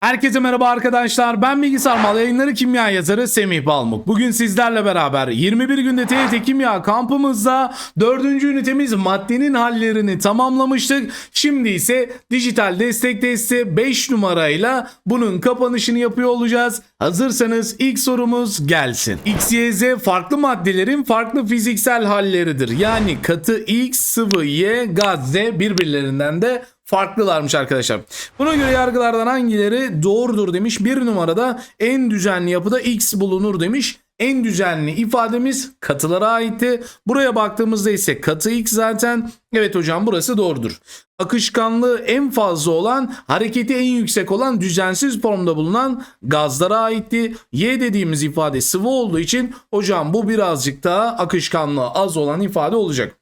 Herkese merhaba arkadaşlar. Ben Bilgisayar Mal Yayınları Kimya yazarı Semih Balmuk. Bugün sizlerle beraber 21 günde TYT Kimya kampımızda 4. ünitemiz maddenin hallerini tamamlamıştık. Şimdi ise dijital destek testi 5 numarayla bunun kapanışını yapıyor olacağız. Hazırsanız ilk sorumuz gelsin. X, Y, Z farklı maddelerin farklı fiziksel halleridir. Yani katı X, sıvı Y, gaz Z birbirlerinden de farklılarmış arkadaşlar. Buna göre yargılardan hangileri doğrudur demiş. Bir numarada en düzenli yapıda X bulunur demiş. En düzenli ifademiz katılara aitti. Buraya baktığımızda ise katı X zaten. Evet hocam burası doğrudur. Akışkanlığı en fazla olan, hareketi en yüksek olan düzensiz formda bulunan gazlara aitti. Y dediğimiz ifade sıvı olduğu için hocam bu birazcık daha akışkanlığı az olan ifade olacak.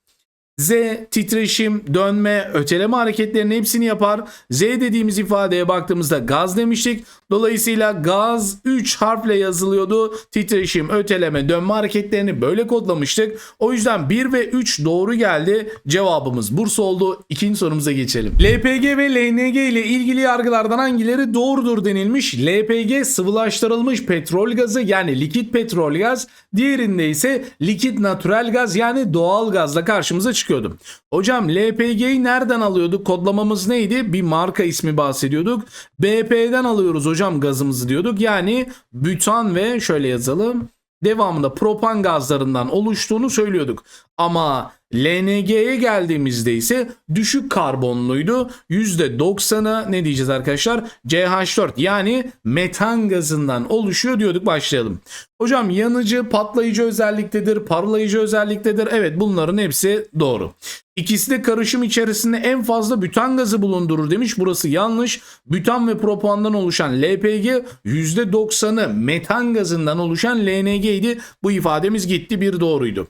Z titreşim, dönme, öteleme hareketlerinin hepsini yapar. Z dediğimiz ifadeye baktığımızda gaz demiştik. Dolayısıyla gaz 3 harfle yazılıyordu. Titreşim, öteleme, dönme hareketlerini böyle kodlamıştık. O yüzden 1 ve 3 doğru geldi. Cevabımız Bursa oldu. İkinci sorumuza geçelim. LPG ve LNG ile ilgili yargılardan hangileri doğrudur denilmiş. LPG sıvılaştırılmış petrol gazı yani likit petrol gaz. Diğerinde ise likit natürel gaz yani doğal gazla karşımıza çıkıyordu. Hocam LPG'yi nereden alıyorduk? Kodlamamız neydi? Bir marka ismi bahsediyorduk. BP'den alıyoruz hocam gazımızı diyorduk. Yani bütan ve şöyle yazalım. Devamında propan gazlarından oluştuğunu söylüyorduk. Ama LNG'ye geldiğimizde ise düşük karbonluydu. %90'ı ne diyeceğiz arkadaşlar? CH4 yani metan gazından oluşuyor diyorduk başlayalım. Hocam yanıcı, patlayıcı özelliktedir, parlayıcı özelliktedir. Evet bunların hepsi doğru. İkisi de karışım içerisinde en fazla bütan gazı bulundurur demiş. Burası yanlış. Bütan ve propandan oluşan LPG %90'ı metan gazından oluşan LNG idi. Bu ifademiz gitti bir doğruydu.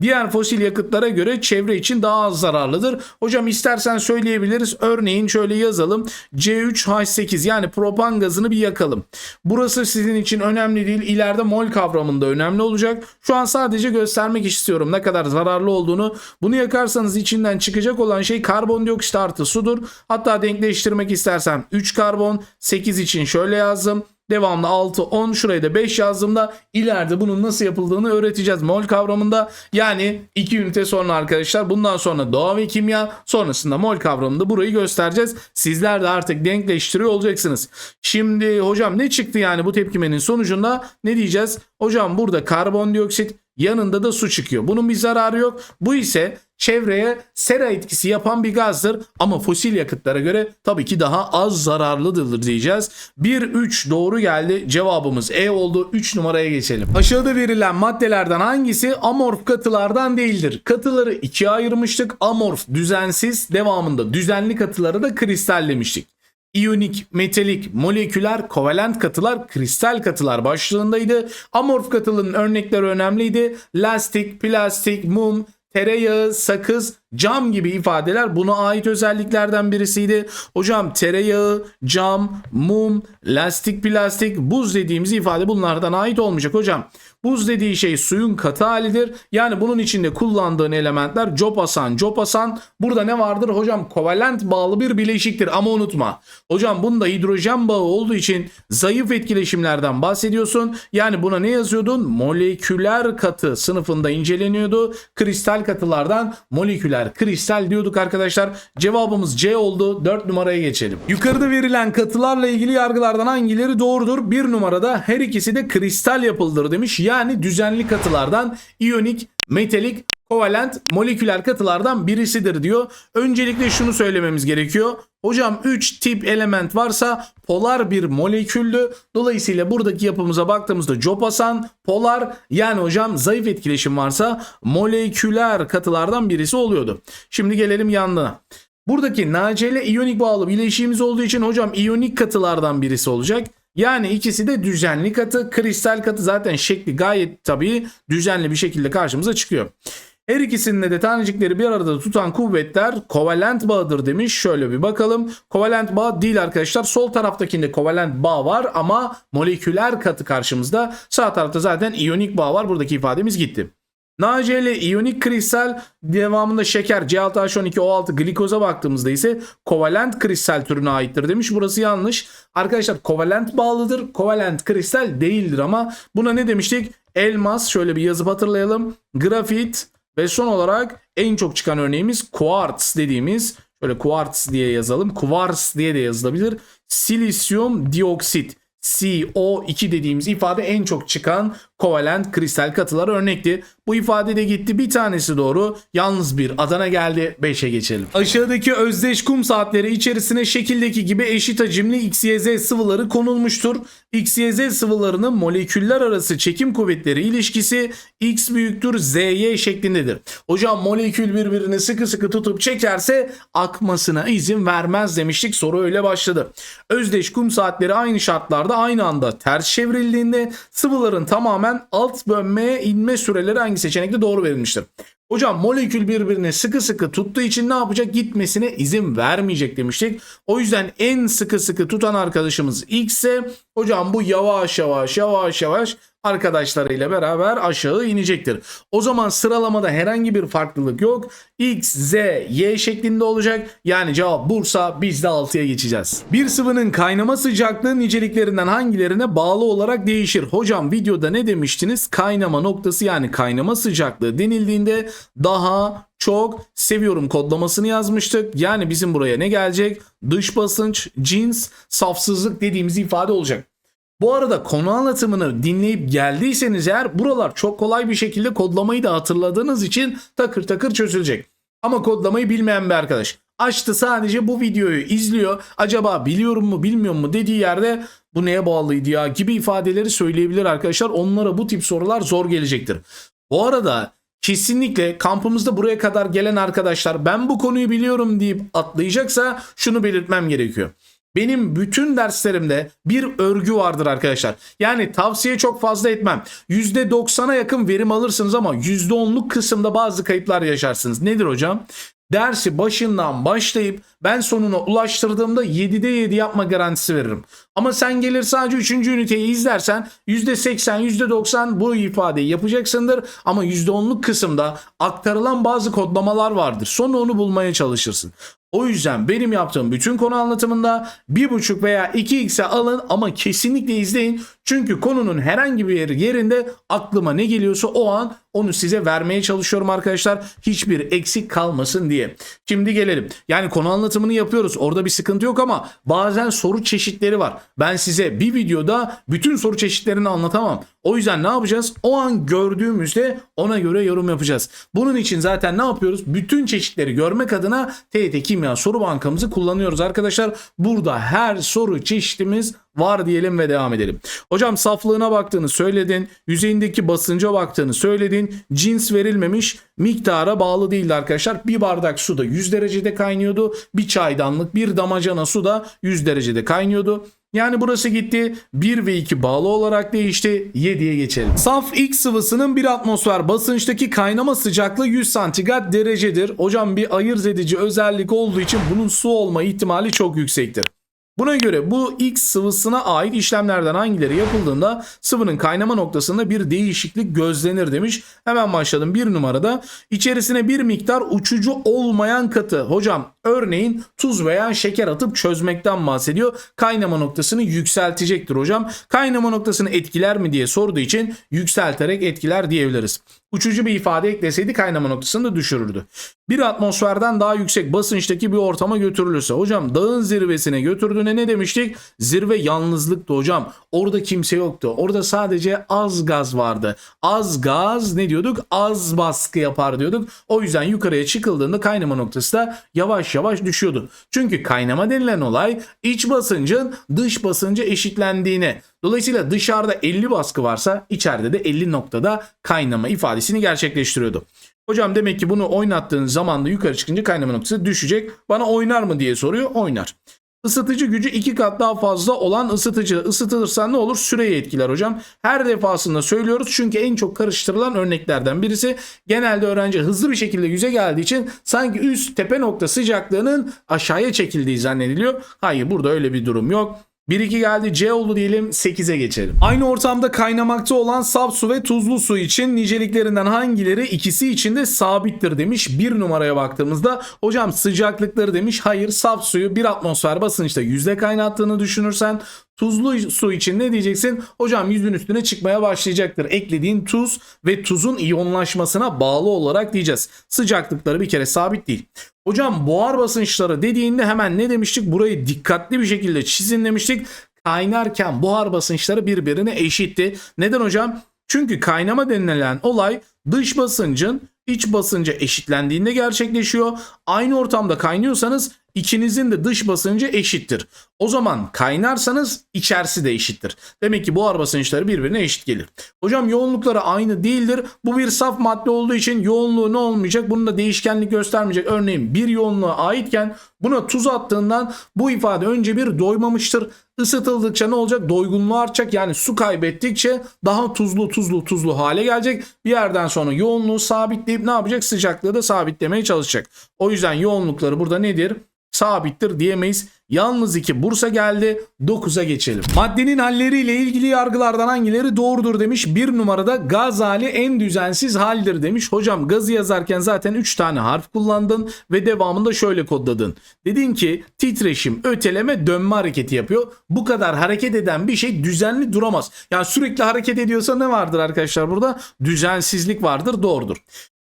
Diğer fosil yakıtlara göre çevre için daha az zararlıdır. Hocam istersen söyleyebiliriz. Örneğin şöyle yazalım. C3H8 yani propan gazını bir yakalım. Burası sizin için önemli değil. İleride mol kavramında önemli olacak. Şu an sadece göstermek istiyorum ne kadar zararlı olduğunu. Bunu yakarsanız içinden çıkacak olan şey karbondioksit artı sudur. Hatta denkleştirmek istersem 3 karbon 8 için şöyle yazdım. Devamlı 6, 10 şuraya da 5 yazdığımda ileride bunun nasıl yapıldığını öğreteceğiz mol kavramında. Yani 2 ünite sonra arkadaşlar bundan sonra doğa ve kimya sonrasında mol kavramında burayı göstereceğiz. Sizler de artık denkleştiriyor olacaksınız. Şimdi hocam ne çıktı yani bu tepkimenin sonucunda ne diyeceğiz? Hocam burada karbondioksit yanında da su çıkıyor. Bunun bir zararı yok. Bu ise çevreye sera etkisi yapan bir gazdır ama fosil yakıtlara göre tabii ki daha az zararlıdır diyeceğiz. 1-3 doğru geldi. Cevabımız E oldu. 3 numaraya geçelim. Aşağıda verilen maddelerden hangisi amorf katılardan değildir? Katıları ikiye ayırmıştık. Amorf düzensiz devamında düzenli katıları da kristal demiştik. İyonik, metalik, moleküler, kovalent katılar, kristal katılar başlığındaydı. Amorf katılının örnekleri önemliydi. Lastik, plastik, mum, tereyağı, sakız, cam gibi ifadeler buna ait özelliklerden birisiydi. Hocam tereyağı, cam, mum, lastik, plastik, buz dediğimiz ifade bunlardan ait olmayacak hocam. Buz dediği şey suyun katı halidir. Yani bunun içinde kullandığın elementler copasan, copasan. Burada ne vardır? Hocam kovalent bağlı bir bileşiktir ama unutma. Hocam bunda hidrojen bağı olduğu için zayıf etkileşimlerden bahsediyorsun. Yani buna ne yazıyordun? Moleküler katı sınıfında inceleniyordu. Kristal katılardan moleküler kristal diyorduk arkadaşlar. Cevabımız C oldu. 4 numaraya geçelim. Yukarıda verilen katılarla ilgili yargılardan hangileri doğrudur? Bir numarada her ikisi de kristal yapıldır demiş. Yani düzenli katılardan iyonik, metalik, kovalent, moleküler katılardan birisidir diyor. Öncelikle şunu söylememiz gerekiyor. Hocam 3 tip element varsa polar bir moleküldü. Dolayısıyla buradaki yapımıza baktığımızda copasan, polar yani hocam zayıf etkileşim varsa moleküler katılardan birisi oluyordu. Şimdi gelelim yanına. Buradaki NaCl iyonik bağlı bileşiğimiz olduğu için hocam iyonik katılardan birisi olacak. Yani ikisi de düzenli katı. Kristal katı zaten şekli gayet tabii düzenli bir şekilde karşımıza çıkıyor. Her ikisinin de tanecikleri bir arada tutan kuvvetler kovalent bağıdır demiş. Şöyle bir bakalım. Kovalent bağ değil arkadaşlar. Sol taraftakinde kovalent bağ var ama moleküler katı karşımızda. Sağ tarafta zaten iyonik bağ var. Buradaki ifademiz gitti. NaCl iyonik kristal devamında şeker C6H12O6 glikoza baktığımızda ise kovalent kristal türüne aittir demiş. Burası yanlış. Arkadaşlar kovalent bağlıdır. Kovalent kristal değildir ama buna ne demiştik? Elmas şöyle bir yazıp hatırlayalım. Grafit ve son olarak en çok çıkan örneğimiz quartz dediğimiz şöyle quartz diye yazalım. Quartz diye de yazılabilir. Silisyum dioksit. CO2 dediğimiz ifade en çok çıkan kovalent kristal katılar örnekti. Bu ifade de gitti. Bir tanesi doğru. Yalnız bir Adana geldi. 5'e geçelim. Aşağıdaki özdeş kum saatleri içerisine şekildeki gibi eşit hacimli XYZ sıvıları konulmuştur. XYZ sıvılarının moleküller arası çekim kuvvetleri ilişkisi X büyüktür ZY şeklindedir. Hocam molekül birbirini sıkı sıkı tutup çekerse akmasına izin vermez demiştik. Soru öyle başladı. Özdeş kum saatleri aynı şartlarda aynı anda ters çevrildiğinde sıvıların tamamen alt bölmeye inme süreleri hangi seçenekte doğru verilmiştir? Hocam molekül birbirini sıkı sıkı tuttuğu için ne yapacak? Gitmesine izin vermeyecek demiştik. O yüzden en sıkı sıkı tutan arkadaşımız X ise hocam bu yavaş yavaş yavaş yavaş arkadaşlarıyla beraber aşağı inecektir. O zaman sıralamada herhangi bir farklılık yok. X, Z, Y şeklinde olacak. Yani cevap Bursa biz de 6'ya geçeceğiz. Bir sıvının kaynama sıcaklığı niceliklerinden hangilerine bağlı olarak değişir? Hocam videoda ne demiştiniz? Kaynama noktası yani kaynama sıcaklığı denildiğinde daha çok seviyorum kodlamasını yazmıştık. Yani bizim buraya ne gelecek? Dış basınç, cins, safsızlık dediğimiz ifade olacak. Bu arada konu anlatımını dinleyip geldiyseniz eğer buralar çok kolay bir şekilde kodlamayı da hatırladığınız için takır takır çözülecek. Ama kodlamayı bilmeyen bir arkadaş açtı sadece bu videoyu izliyor. Acaba biliyorum mu bilmiyor mu dediği yerde bu neye bağlıydı ya gibi ifadeleri söyleyebilir arkadaşlar. Onlara bu tip sorular zor gelecektir. Bu arada kesinlikle kampımızda buraya kadar gelen arkadaşlar ben bu konuyu biliyorum deyip atlayacaksa şunu belirtmem gerekiyor. Benim bütün derslerimde bir örgü vardır arkadaşlar. Yani tavsiye çok fazla etmem. %90'a yakın verim alırsınız ama %10'luk kısımda bazı kayıplar yaşarsınız. Nedir hocam? Dersi başından başlayıp ben sonuna ulaştırdığımda 7'de 7 yapma garantisi veririm. Ama sen gelir sadece 3. üniteyi izlersen %80, %90 bu ifadeyi yapacaksındır. Ama %10'luk kısımda aktarılan bazı kodlamalar vardır. Sonra onu bulmaya çalışırsın. O yüzden benim yaptığım bütün konu anlatımında 1.5 veya 2x'e alın ama kesinlikle izleyin. Çünkü konunun herhangi bir yeri yerinde aklıma ne geliyorsa o an onu size vermeye çalışıyorum arkadaşlar. Hiçbir eksik kalmasın diye. Şimdi gelelim. Yani konu anlatımını yapıyoruz. Orada bir sıkıntı yok ama bazen soru çeşitleri var. Ben size bir videoda bütün soru çeşitlerini anlatamam. O yüzden ne yapacağız? O an gördüğümüzde ona göre yorum yapacağız. Bunun için zaten ne yapıyoruz? Bütün çeşitleri görmek adına TET Kimya soru bankamızı kullanıyoruz arkadaşlar. Burada her soru çeşitimiz var diyelim ve devam edelim. Hocam saflığına baktığını söyledin. Yüzeyindeki basınca baktığını söyledin. Cins verilmemiş. Miktara bağlı değildi arkadaşlar. Bir bardak su da 100 derecede kaynıyordu. Bir çaydanlık bir damacana su da 100 derecede kaynıyordu. Yani burası gitti 1 ve 2 bağlı olarak değişti 7'ye geçelim. Saf X sıvısının bir atmosfer basınçtaki kaynama sıcaklığı 100 santigrat derecedir. Hocam bir ayırt edici özellik olduğu için bunun su olma ihtimali çok yüksektir. Buna göre bu X sıvısına ait işlemlerden hangileri yapıldığında sıvının kaynama noktasında bir değişiklik gözlenir demiş. Hemen başladım bir numarada. İçerisine bir miktar uçucu olmayan katı. Hocam örneğin tuz veya şeker atıp çözmekten bahsediyor. Kaynama noktasını yükseltecektir hocam. Kaynama noktasını etkiler mi diye sorduğu için yükselterek etkiler diyebiliriz. Uçucu bir ifade ekleseydi kaynama noktasını da düşürürdü. Bir atmosferden daha yüksek basınçtaki bir ortama götürülürse hocam dağın zirvesine götürdüğüne ne demiştik? Zirve yalnızlıktı hocam. Orada kimse yoktu. Orada sadece az gaz vardı. Az gaz ne diyorduk? Az baskı yapar diyorduk. O yüzden yukarıya çıkıldığında kaynama noktası da yavaş yavaş düşüyordu. Çünkü kaynama denilen olay iç basıncın dış basınca eşitlendiğine. Dolayısıyla dışarıda 50 baskı varsa içeride de 50 noktada kaynama ifadesini gerçekleştiriyordu. Hocam demek ki bunu oynattığın zaman da yukarı çıkınca kaynama noktası düşecek. Bana oynar mı diye soruyor. Oynar. Isıtıcı gücü iki kat daha fazla olan ısıtıcı ısıtılırsa ne olur? Süreyi etkiler hocam. Her defasında söylüyoruz çünkü en çok karıştırılan örneklerden birisi. Genelde öğrenci hızlı bir şekilde yüze geldiği için sanki üst tepe nokta sıcaklığının aşağıya çekildiği zannediliyor. Hayır burada öyle bir durum yok. 1-2 geldi C oldu diyelim 8'e geçelim. Aynı ortamda kaynamakta olan saf su ve tuzlu su için niceliklerinden hangileri ikisi için de sabittir demiş. Bir numaraya baktığımızda hocam sıcaklıkları demiş. Hayır saf suyu bir atmosfer basınçta yüzde kaynattığını düşünürsen Tuzlu su için ne diyeceksin? Hocam yüzün üstüne çıkmaya başlayacaktır. Eklediğin tuz ve tuzun iyonlaşmasına bağlı olarak diyeceğiz. Sıcaklıkları bir kere sabit değil. Hocam buhar basınçları dediğinde hemen ne demiştik? Burayı dikkatli bir şekilde çizin demiştik. Kaynarken buhar basınçları birbirine eşitti. Neden hocam? Çünkü kaynama denilen olay dış basıncın iç basınca eşitlendiğinde gerçekleşiyor. Aynı ortamda kaynıyorsanız ikinizin de dış basıncı eşittir. O zaman kaynarsanız içerisi de eşittir. Demek ki buhar basınçları birbirine eşit gelir. Hocam yoğunlukları aynı değildir. Bu bir saf madde olduğu için yoğunluğu ne olmayacak? Bunun da değişkenlik göstermeyecek. Örneğin bir yoğunluğa aitken buna tuz attığından bu ifade önce bir doymamıştır. Isıtıldıkça ne olacak? Doygunluğu artacak. Yani su kaybettikçe daha tuzlu tuzlu tuzlu hale gelecek. Bir yerden sonra yoğunluğu sabitleyip ne yapacak? Sıcaklığı da sabitlemeye çalışacak. O yüzden yoğunlukları burada nedir? Sabittir diyemeyiz. Yalnız iki Bursa geldi. 9'a geçelim. Maddenin halleriyle ilgili yargılardan hangileri doğrudur demiş. Bir numarada gaz hali en düzensiz haldir demiş. Hocam gazı yazarken zaten 3 tane harf kullandın ve devamında şöyle kodladın. Dedin ki titreşim, öteleme, dönme hareketi yapıyor. Bu kadar hareket eden bir şey düzenli duramaz. Yani sürekli hareket ediyorsa ne vardır arkadaşlar burada? Düzensizlik vardır doğrudur.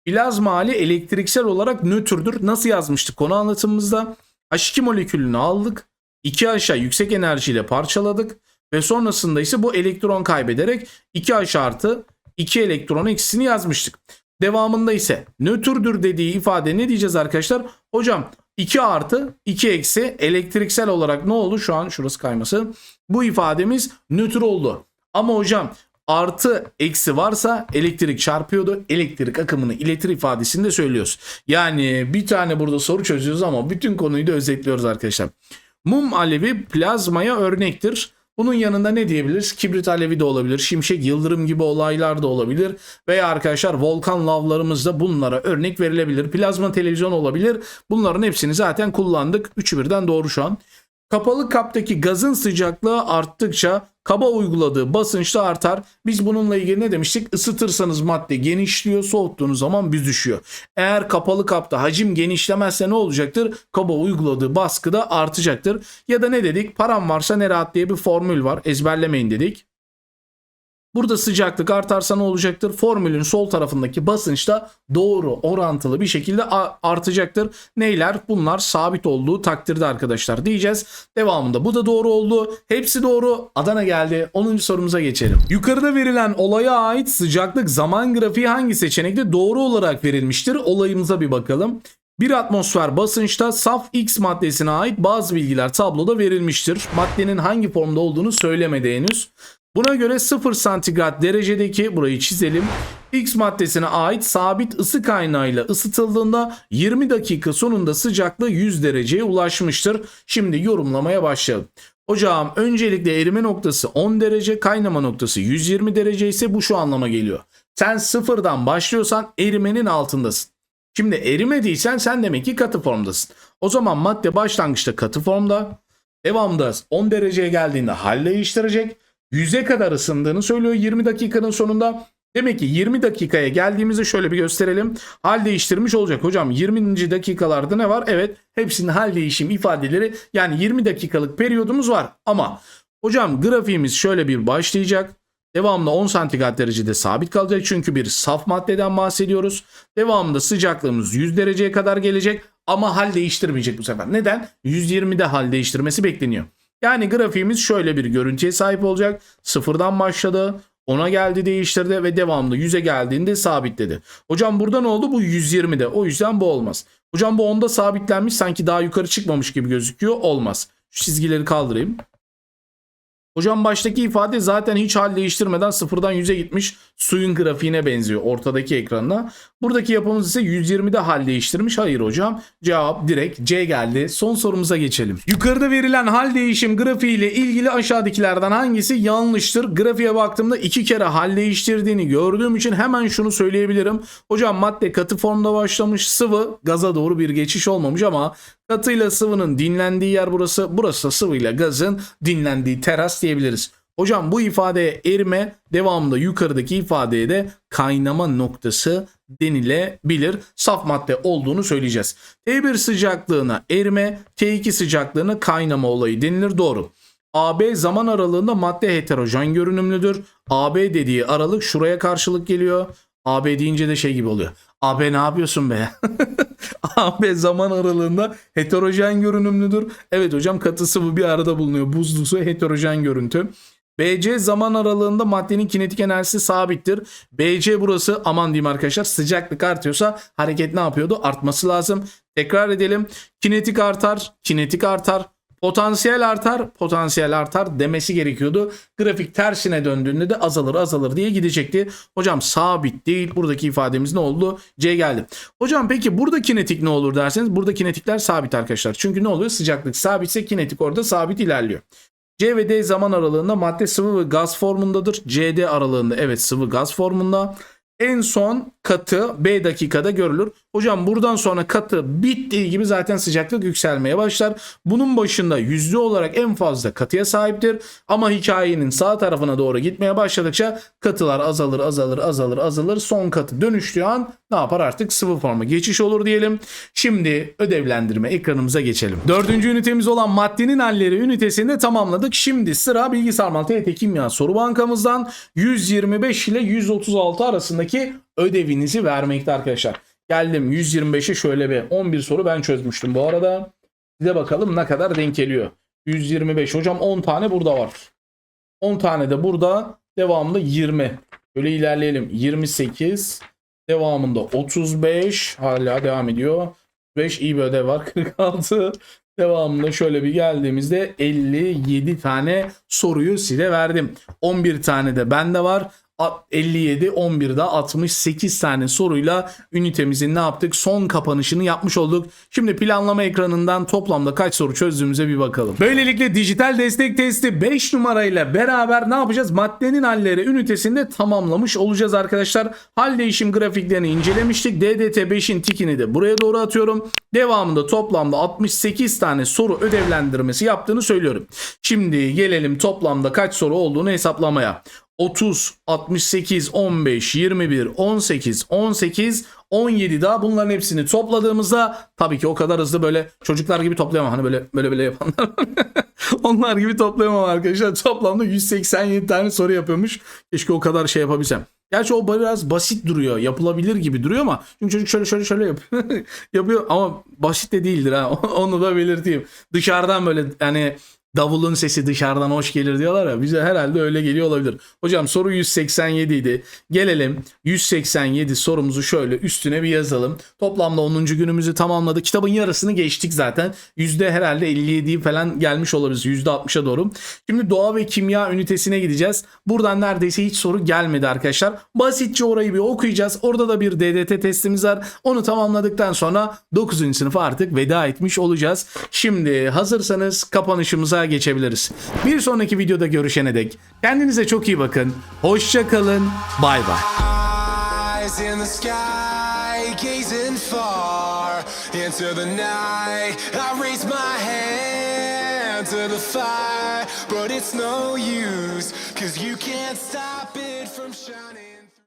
Plazma hali elektriksel olarak nötrdür. Nasıl yazmıştık konu anlatımımızda? H2 molekülünü aldık. 2H'a yüksek enerjiyle parçaladık. Ve sonrasında ise bu elektron kaybederek 2H artı 2 elektron eksisini yazmıştık. Devamında ise nötrdür dediği ifade ne diyeceğiz arkadaşlar? Hocam 2 artı 2 eksi elektriksel olarak ne oldu? Şu an şurası kayması. Bu ifademiz nötr oldu. Ama hocam artı eksi varsa elektrik çarpıyordu. Elektrik akımını iletir ifadesini de söylüyoruz. Yani bir tane burada soru çözüyoruz ama bütün konuyu da özetliyoruz arkadaşlar. Mum alevi plazmaya örnektir. Bunun yanında ne diyebiliriz? Kibrit alevi de olabilir, şimşek yıldırım gibi olaylar da olabilir veya arkadaşlar volkan lavlarımız da bunlara örnek verilebilir. Plazma televizyon olabilir. Bunların hepsini zaten kullandık. Üçü birden doğru şu an. Kapalı kaptaki gazın sıcaklığı arttıkça kaba uyguladığı basınç da artar. Biz bununla ilgili ne demiştik? Isıtırsanız madde genişliyor, soğuttuğunuz zaman büzüşüyor. Eğer kapalı kapta hacim genişlemezse ne olacaktır? Kaba uyguladığı baskı da artacaktır. Ya da ne dedik? Param varsa ne rahat diye bir formül var. Ezberlemeyin dedik. Burada sıcaklık artarsa ne olacaktır? Formülün sol tarafındaki basınç da doğru orantılı bir şekilde artacaktır. Neyler? Bunlar sabit olduğu takdirde arkadaşlar diyeceğiz. Devamında bu da doğru oldu. Hepsi doğru. Adana geldi. 10. sorumuza geçelim. Yukarıda verilen olaya ait sıcaklık zaman grafiği hangi seçenekte doğru olarak verilmiştir? Olayımıza bir bakalım. Bir atmosfer basınçta saf X maddesine ait bazı bilgiler tabloda verilmiştir. Maddenin hangi formda olduğunu söylemedi henüz. Buna göre 0 santigrat derecedeki burayı çizelim. X maddesine ait sabit ısı kaynağıyla ısıtıldığında 20 dakika sonunda sıcaklığı 100 dereceye ulaşmıştır. Şimdi yorumlamaya başlayalım. Hocam öncelikle erime noktası 10 derece, kaynama noktası 120 derece ise bu şu anlama geliyor. Sen sıfırdan başlıyorsan erimenin altındasın. Şimdi erimediysen sen demek ki katı formdasın. O zaman madde başlangıçta katı formda, devamda 10 dereceye geldiğinde hal değiştirecek. 100'e kadar ısındığını söylüyor 20 dakikanın sonunda. Demek ki 20 dakikaya geldiğimizde şöyle bir gösterelim. Hal değiştirmiş olacak. Hocam 20. dakikalarda ne var? Evet hepsinin hal değişim ifadeleri yani 20 dakikalık periyodumuz var. Ama hocam grafiğimiz şöyle bir başlayacak. Devamında 10 santigrat derecede sabit kalacak çünkü bir saf maddeden bahsediyoruz. Devamında sıcaklığımız 100 dereceye kadar gelecek ama hal değiştirmeyecek bu sefer. Neden? 120'de hal değiştirmesi bekleniyor. Yani grafiğimiz şöyle bir görüntüye sahip olacak. Sıfırdan başladı. 10'a geldi değiştirdi ve devamlı 100'e geldiğinde sabitledi. Hocam burada ne oldu? Bu 120'de. O yüzden bu olmaz. Hocam bu 10'da sabitlenmiş sanki daha yukarı çıkmamış gibi gözüküyor. Olmaz. Şu çizgileri kaldırayım. Hocam baştaki ifade zaten hiç hal değiştirmeden sıfırdan 100'e gitmiş suyun grafiğine benziyor ortadaki ekranına. Buradaki yapımız ise 120'de hal değiştirmiş. Hayır hocam cevap direkt C geldi. Son sorumuza geçelim. Yukarıda verilen hal değişim grafiği ile ilgili aşağıdakilerden hangisi yanlıştır? Grafiğe baktığımda iki kere hal değiştirdiğini gördüğüm için hemen şunu söyleyebilirim. Hocam madde katı formda başlamış sıvı gaza doğru bir geçiş olmamış ama Katıyla sıvının dinlendiği yer burası. Burası da sıvıyla gazın dinlendiği teras diyebiliriz. Hocam bu ifadeye erime devamında yukarıdaki ifadeye de kaynama noktası denilebilir. Saf madde olduğunu söyleyeceğiz. T1 sıcaklığına erime, T2 sıcaklığına kaynama olayı denilir. Doğru. AB zaman aralığında madde heterojen görünümlüdür. AB dediği aralık şuraya karşılık geliyor. AB deyince de şey gibi oluyor. AB ne yapıyorsun be? AB zaman aralığında heterojen görünümlüdür. Evet hocam katı sıvı bir arada bulunuyor. Buzlu su heterojen görüntü. BC zaman aralığında maddenin kinetik enerjisi sabittir. BC burası aman diyeyim arkadaşlar sıcaklık artıyorsa hareket ne yapıyordu? Artması lazım. Tekrar edelim. Kinetik artar, kinetik artar. Potansiyel artar, potansiyel artar demesi gerekiyordu. Grafik tersine döndüğünde de azalır azalır diye gidecekti. Hocam sabit değil. Buradaki ifademiz ne oldu? C geldi. Hocam peki burada kinetik ne olur derseniz burada kinetikler sabit arkadaşlar. Çünkü ne oluyor? Sıcaklık sabitse kinetik orada sabit ilerliyor. C ve D zaman aralığında madde sıvı ve gaz formundadır. CD aralığında evet sıvı gaz formunda. En son katı B dakikada görülür. Hocam buradan sonra katı bittiği gibi zaten sıcaklık yükselmeye başlar. Bunun başında yüzde olarak en fazla katıya sahiptir. Ama hikayenin sağ tarafına doğru gitmeye başladıkça katılar azalır azalır azalır azalır. Son katı dönüştüğü an ne yapar artık sıvı forma geçiş olur diyelim. Şimdi ödevlendirme ekranımıza geçelim. Dördüncü ünitemiz olan maddenin halleri ünitesini tamamladık. Şimdi sıra bilgisayar mantığı kimya soru bankamızdan 125 ile 136 arasındaki ödevinizi vermekte arkadaşlar. Geldim 125'e şöyle bir 11 soru ben çözmüştüm bu arada. Size bakalım ne kadar denk geliyor. 125 hocam 10 tane burada var. 10 tane de burada devamında 20. Böyle ilerleyelim. 28 devamında 35 hala devam ediyor. 5 iyi bir ödev var 46. Devamında şöyle bir geldiğimizde 57 tane soruyu size verdim. 11 tane de bende var. A- 57, 11'de 68 tane soruyla ünitemizin ne yaptık? Son kapanışını yapmış olduk. Şimdi planlama ekranından toplamda kaç soru çözdüğümüze bir bakalım. Böylelikle dijital destek testi 5 numarayla beraber ne yapacağız? Maddenin halleri ünitesinde tamamlamış olacağız arkadaşlar. Hal değişim grafiklerini incelemiştik. DDT 5'in tikini de buraya doğru atıyorum. Devamında toplamda 68 tane soru ödevlendirmesi yaptığını söylüyorum. Şimdi gelelim toplamda kaç soru olduğunu hesaplamaya. 30, 68, 15, 21, 18, 18, 17 daha bunların hepsini topladığımızda tabii ki o kadar hızlı böyle çocuklar gibi toplayamam. Hani böyle böyle böyle yapanlar. Onlar gibi toplayamam arkadaşlar. Toplamda 187 tane soru yapıyormuş. Keşke o kadar şey yapabilsem. Gerçi o biraz basit duruyor. Yapılabilir gibi duruyor ama çünkü çocuk şöyle şöyle şöyle yapıyor. yapıyor ama basit de değildir ha. Onu da belirteyim. Dışarıdan böyle hani davulun sesi dışarıdan hoş gelir diyorlar ya. Bize herhalde öyle geliyor olabilir. Hocam soru 187 idi. Gelelim 187 sorumuzu şöyle üstüne bir yazalım. Toplamda 10. günümüzü tamamladık. Kitabın yarısını geçtik zaten. Yüzde herhalde 57'yi falan gelmiş olabiliriz. Yüzde 60'a doğru. Şimdi doğa ve kimya ünitesine gideceğiz. Buradan neredeyse hiç soru gelmedi arkadaşlar. Basitçe orayı bir okuyacağız. Orada da bir DDT testimiz var. Onu tamamladıktan sonra 9. sınıfa artık veda etmiş olacağız. Şimdi hazırsanız kapanışımıza geçebiliriz. Bir sonraki videoda görüşene dek kendinize çok iyi bakın. Hoşça kalın. Bay bay. To the fire, but it's no use, cause you can't stop it.